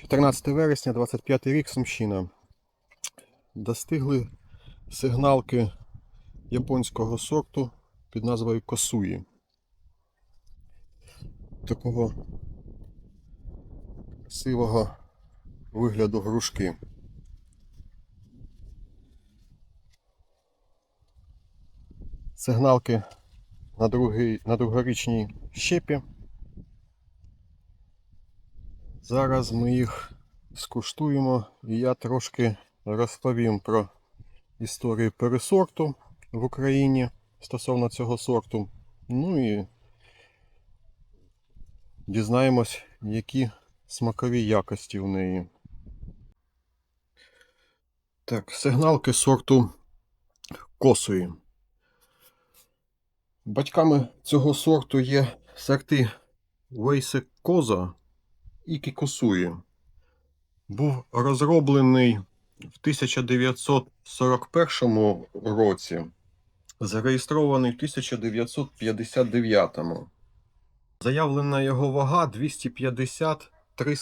14 вересня, 25 рік, Сумщина. Достигли сигналки японського сорту під назвою Косуї. Такого красивого вигляду грушки. Сигналки на, другий, на другорічній щепі. Зараз ми їх скуштуємо і я трошки розповім про історію пересорту в Україні стосовно цього сорту. Ну і дізнаємось, які смакові якості в неї. Так, сигналки сорту косої. Батьками цього сорту є сорти Вейсе Коза і Кікосуї. Був розроблений в 1941 році, зареєстрований в 1959. Заявлена його вага 250-300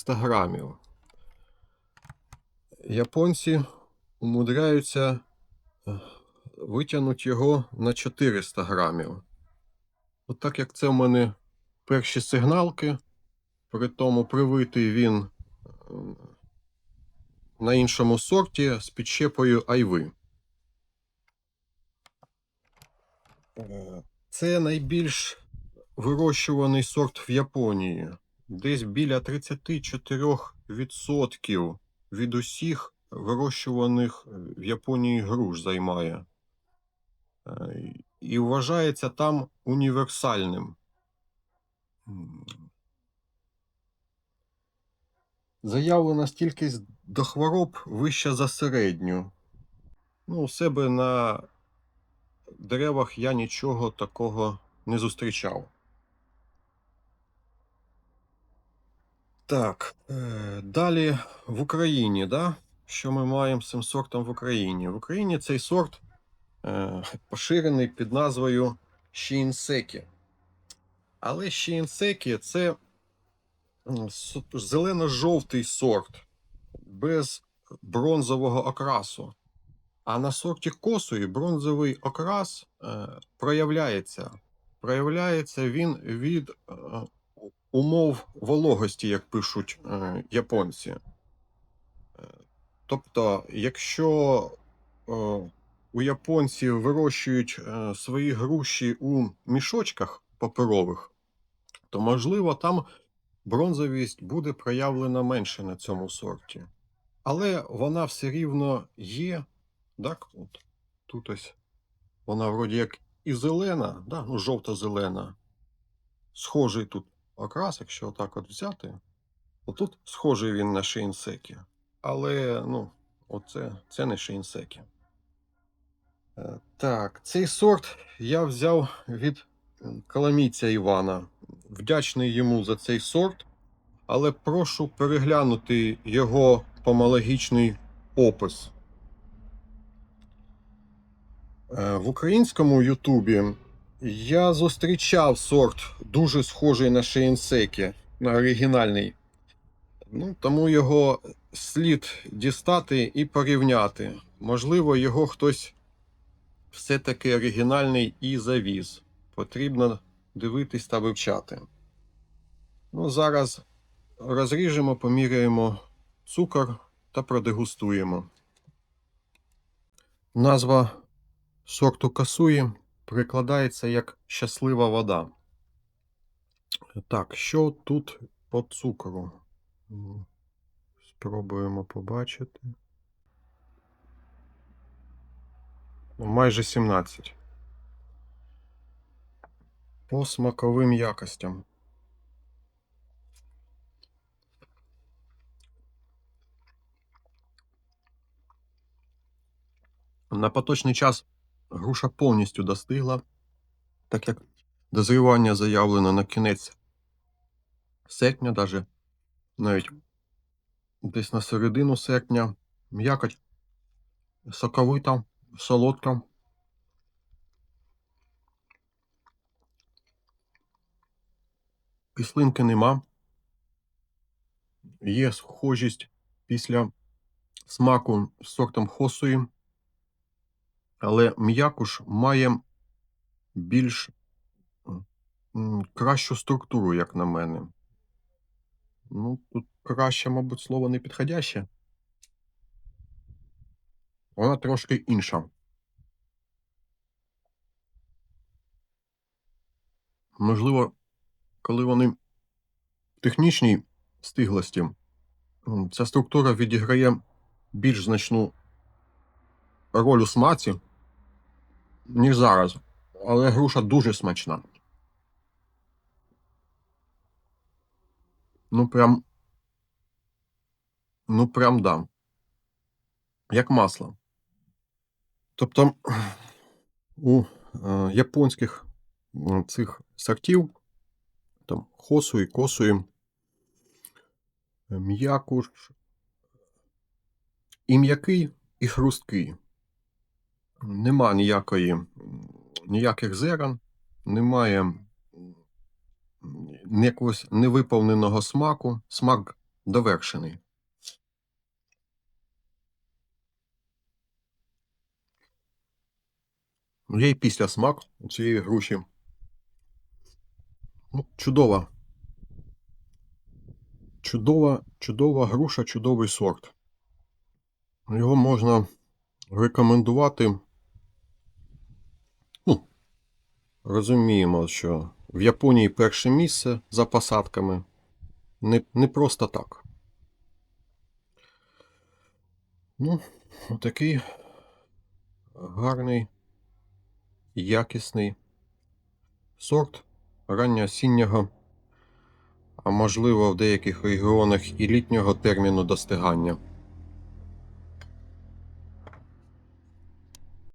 грамів. Японці умудряються е, витягнути його на 400 грамів. От так як це в мене перші сигналки, при тому привитий він е, на іншому сорті з підщепою айви. Е, Це найбільш вирощуваний сорт в Японії. Десь біля 34% від усіх вирощуваних в Японії груш займає. Е, І вважається там універсальним. Заявлена стількість до хвороб вища за середню. Ну, у себе на деревах я нічого такого не зустрічав. Так, е, далі в Україні, да? що ми маємо з цим сортом в Україні? В Україні цей сорт е, поширений під назвою Шіінсекі. Але Шіінсекі це зелено-жовтий сорт без бронзового окрасу. А на сорті косої бронзовий окрас е, проявляється. Проявляється він від е, умов вологості, як пишуть е, японці. Тобто, якщо у японців вирощують свої груші у мішочках паперових, то можливо там бронзовість буде проявлена менше на цьому сорті. Але вона все рівно є. Так, от тут ось вона вроді як і зелена, да? ну, жовто-зелена. Схожий тут окрас, якщо отак от взяти. Отут схожий він на шейнсекі. Але, ну, оце це не шейнсекі. Е, Так, цей сорт я взяв від м, каламійця Івана. Вдячний йому за цей сорт, але прошу переглянути його помологічний опис. Е, В українському Ютубі я зустрічав сорт дуже схожий на Шейнсекі, на оригінальний. Ну, тому його слід дістати і порівняти. Можливо, його хтось все-таки оригінальний і завіз. Потрібно дивитись та вивчати. Ну, зараз розріжемо, поміряємо цукор та продегустуємо. Назва сорту касуї перекладається як щаслива вода. Так, що тут по цукру? Спробуємо побачити. Майже 17. По смаковим якостям. На поточний час груша повністю достигла, так як дозрівання заявлено на кінець серпня, даже навіть десь на середину серпня. М'якоть соковита, солодка. Кислинки нема. є схожість після смаку з сортом Хосуї, але м'якуш має більш кращу структуру, як на мене. Ну, тут краще, мабуть, слово не підходяще. Вона трошки інша. Можливо, коли вони в технічній стиглості, ця структура відіграє більш значну роль у смаці, ніж зараз. Але груша дуже смачна. Ну, прям. Ну, прям да. Як масло. Тобто у е, японських цих сортів, там хосуї, косуї, е, м'якуш, і м'який, і хрусткий. Нема ніякої, ніяких зерен, немає якогось невиповненого смаку, смак довершений. Є і після смак цієї груші. Ну, чудова. Чудова, чудова груша, чудовий сорт. Його можна рекомендувати. Ну, розуміємо, що в Японії перше місце за посадками. Не, не просто так. Ну, отакий гарний, якісний сорт ранньоосіннього, а можливо в деяких регіонах і літнього терміну достигання.